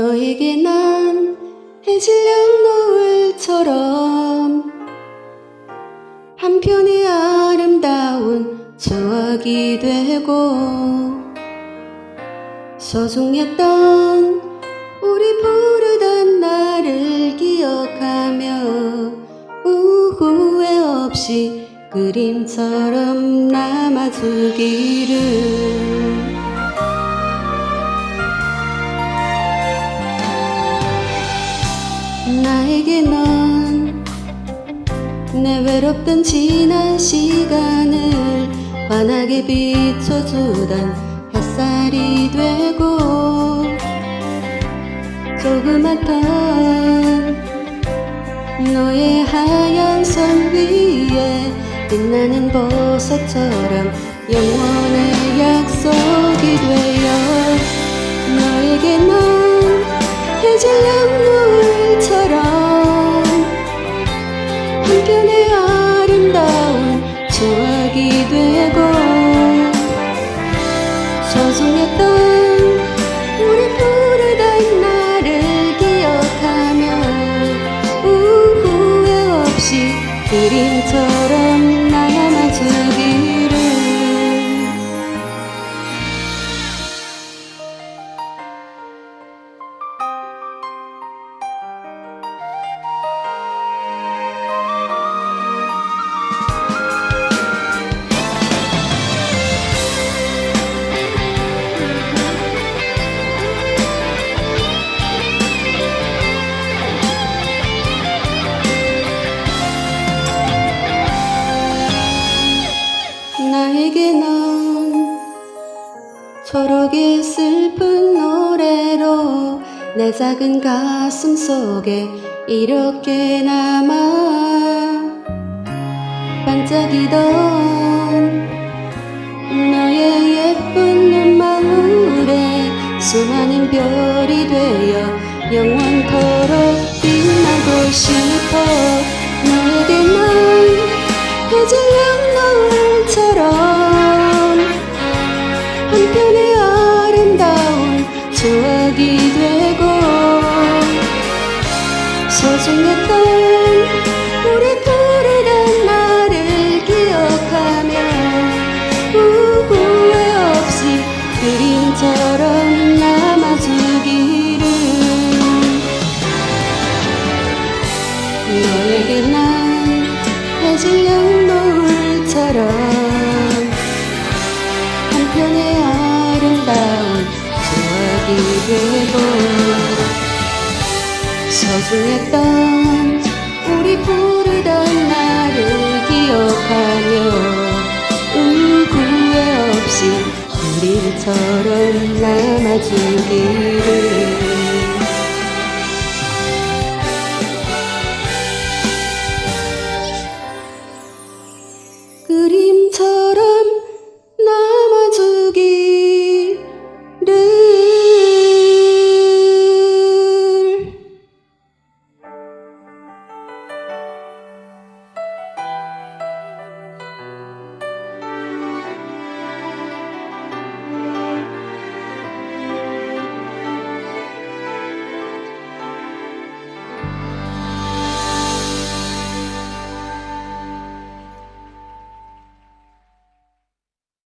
너에게 난 해질녘 노을처럼 한편의 아름다운 추억이 되고 소중했던 우리 부르던 날을 기억하며 후회 없이 그림처럼 남아주기를 나에게 넌내 외롭던 지난 시간을 환하게 비춰주던 햇살이 되고 조그맣던 너의 하얀 손 위에 빛나는 보석처럼 영원의 약속이 되어 너에게 난 해질녘 노 아 초록의 슬픈 노래로 내 작은 가슴 속에 이렇게 남아 반짝이던 너의 예쁜 눈망울에 수많은 별이 되어 영원토록 빛나고 싶어 너에게 난 해질녘 노을 소중했던 우리 부르던 날을 기억하며 후회 없이 그림처럼 남아주기를 너에게 난 해질녘 노을처럼 한편의 아름다운 추억이 되고 소중했던 우리 부르던 날을 기억하며 후회 없이 우리처럼 남아주기를